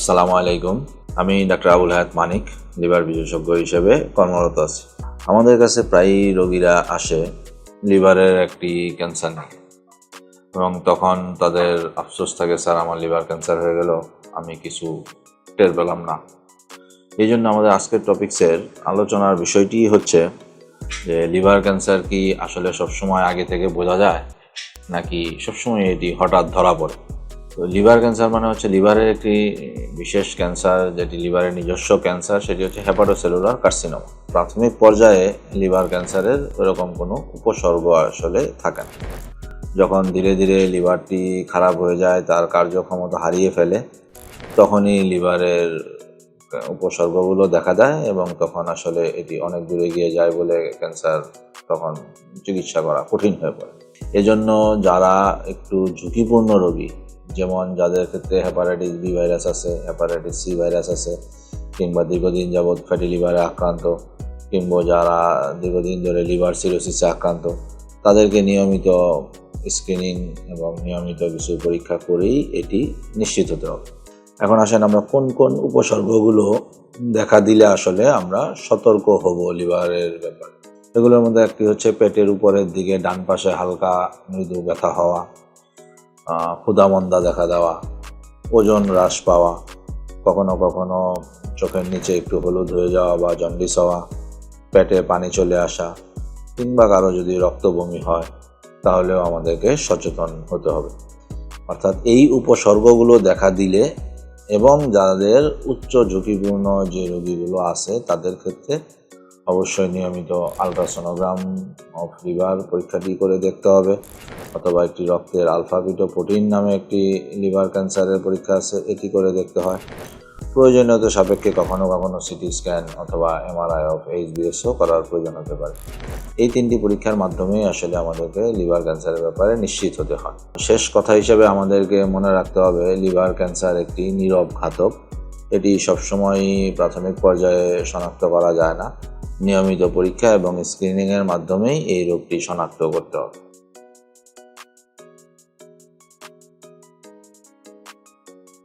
আসসালামু আলাইকুম। আমি ডাক্তার আবুল হায়াত মানিক, লিভার বিশেষজ্ঞ হিসেবে কর্মরত আছি। আমাদের কাছে প্রায়ই রোগীরা আসে লিভারের একটি ক্যান্সার নিয়ে। এবং তখন তাদের আফসোস থাকে, স্যার, আমার লিভার ক্যান্সার হয়ে গেল, আমি কিছু টের পেলাম না। এই জন্য আমাদের আজকের টপিক্সের আলোচনার বিষয়টি হচ্ছে যে, লিভার ক্যান্সার কি আসলে সবসময় আগে থেকে বোঝা যায়? নাকি সবসময় এটি হঠাৎ ধরা পড়ে? তো লিভার ক্যান্সার মানে হচ্ছে লিভারের একটি বিশেষ ক্যান্সার, যেটি লিভারের নিজস্ব ক্যান্সার, সেটি হচ্ছে হেপাটোসেলুলার কার্সিনোমা প্রাথমিক পর্যায়ে লিভার ক্যান্সারের এরকম কোনো উপসর্গ আসলে থাকে না। যখন ধীরে ধীরে লিভারটি খারাপ হয়ে যায়, তার কার্যক্ষমতা হারিয়ে ফেলে, তখনই লিভারের উপসর্গগুলো দেখা দেয় এবং তখন আসলে এটি অনেক দূরে গিয়ে যায় বলে ক্যান্সার তখন চিকিৎসা করা কঠিন হয়ে পড়ে। এজন্য যারা একটু ঝুঁকিপূর্ণ রোগী, যেমন যাদের ক্ষেত্রে হেপাটাইটিস বি ভাইরাস আছে হেপাটাইটিস সি ভাইরাস আছে, কিংবা দীর্ঘদিন যাবৎ ফ্যাটি লিভারে আক্রান্ত, কিংবা যারা দীর্ঘদিন ধরে লিভার সিরোসিসে আক্রান্ত, তাদেরকে নিয়মিত স্ক্রিনিং এবং নিয়মিত কিছু পরীক্ষা করেই এটি নিশ্চিত হতে হবে। এখন আসেন আমরা কোন কোন উপসর্গগুলো দেখা দিলে আসলে আমরা সতর্ক হব লিভারের ব্যাপারে। এগুলোর মধ্যে একটি হচ্ছে পেটের উপরের দিকে ডান পাশে হালকা মৃদু ব্যথা হওয়া আহ, ক্ষুধামন্দা দেখা দেওয়া ওজন হ্রাস পাওয়া কখনো কখনো চোখের নিচে একটু হলুদ হয়ে যাওয়া বা জন্ডিস হওয়া পেটে পানি চলে আসা কিংবা কারও যদি রক্ত বমি হয় তাহলেও আমাদেরকে সচেতন হতে হবে। অর্থাৎ এই উপসর্গগুলো দেখা দিলে এবং যাদের উচ্চ ঝুঁকিপূর্ণ যে রোগীগুলো আছে তাদের ক্ষেত্রে অবশ্যই নিয়মিত আলট্রাসোনোগ্রাম অফ লিভার পরীক্ষাটি করে দেখতে হবে, অথবা একটি রক্তের আলফা প্রোটিন নামে একটি লিভার ক্যান্সারের পরীক্ষা আছে, এটি করে দেখতে হয়। প্রয়োজনীয়তা সাপেক্ষে কখনো কখনো সিটি স্ক্যান অথবা এমআরআই অফ এইচবিএসও করার প্রয়োজন হতে পারে। এই তিনটি পরীক্ষার মাধ্যমেই আসলে আমাদেরকে লিভার ক্যান্সারের ব্যাপারে নিশ্চিত হতে হয়। শেষ কথা হিসেবে আমাদেরকে মনে রাখতে হবে, লিভার ক্যান্সার একটি নীরব ঘাতক। এটি সবসময় প্রাথমিক পর্যায়ে শনাক্ত করা যায় না। নিয়মিত পরীক্ষা এবং স্ক্রিনিংয়ের মাধ্যমেই এই রোগটি শনাক্ত করতে হবে।